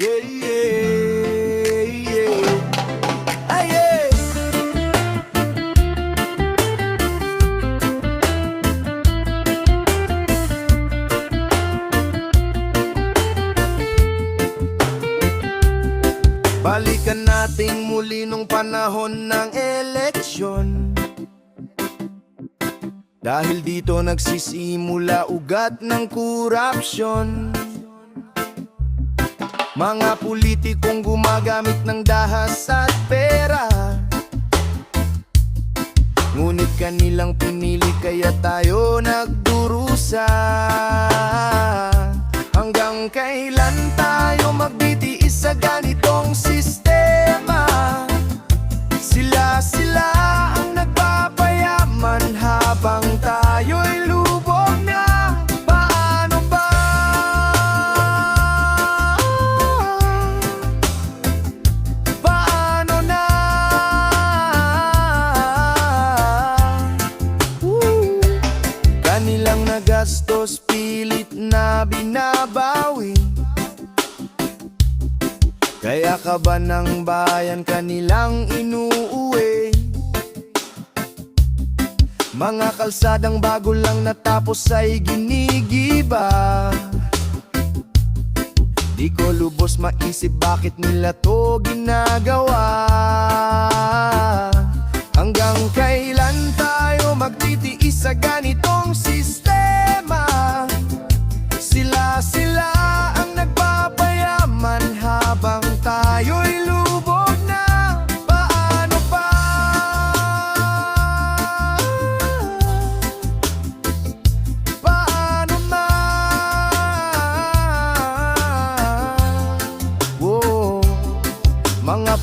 Yeah, ah, yeah, Balikan natin muli nung panahon ng eleksyon. Dahil dito nagsisimula ugat ng korupsyon. Mga politikong gumagamit ng dahas at pera. Ngunit kanilang pinili kaya tayo nagdurusa. Hanggang kailan tayo magbitiis sa ganitong sistema? Sila sila ang nagpapayaman habang Kanilang nagastos pilit na binabawi. Kaya ka ba ng bayan kanilang inuuwi? Mga kalsadang bago lang natapos ay ginigiba. Di ko lubos maisip bakit nila to ginagawa. Hanggang kailan tayo magtitiis sa ganitong sistema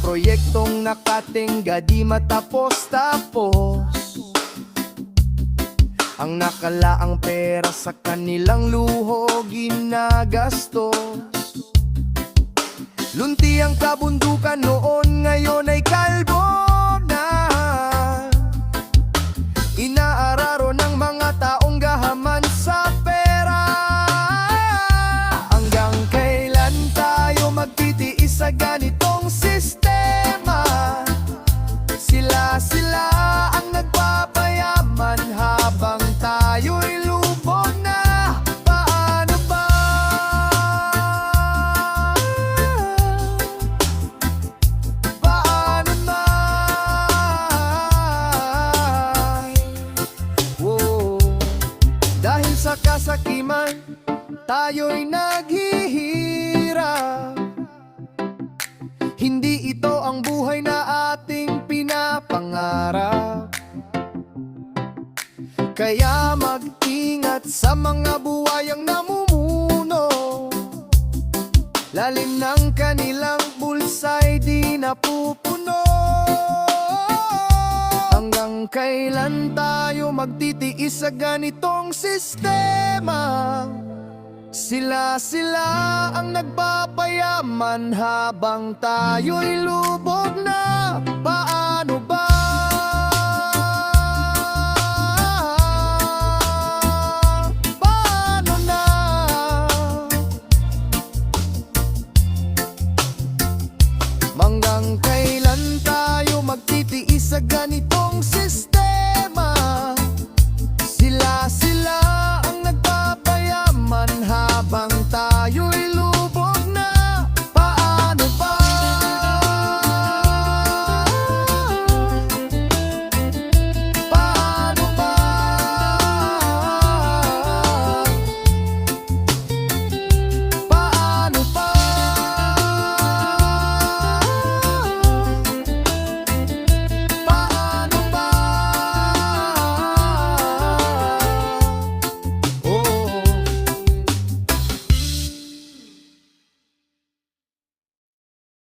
proyektong nakatingga di matapos-tapos Ang nakalaang pera sa kanilang luho ginagastos Lunti ang kabundukan noon ngayon ay kalbo sa kasakiman, tayo'y naghihirap. Hindi ito ang buhay na ating pinapangarap. Kaya mag-ingat sa mga buwayang namumuno. Lalim ng kanilang bulsa'y di napupuno Hanggang kailan tayo magtitiis sa ganitong sistema? Sila sila ang nagpapayaman habang tayo'y lubog na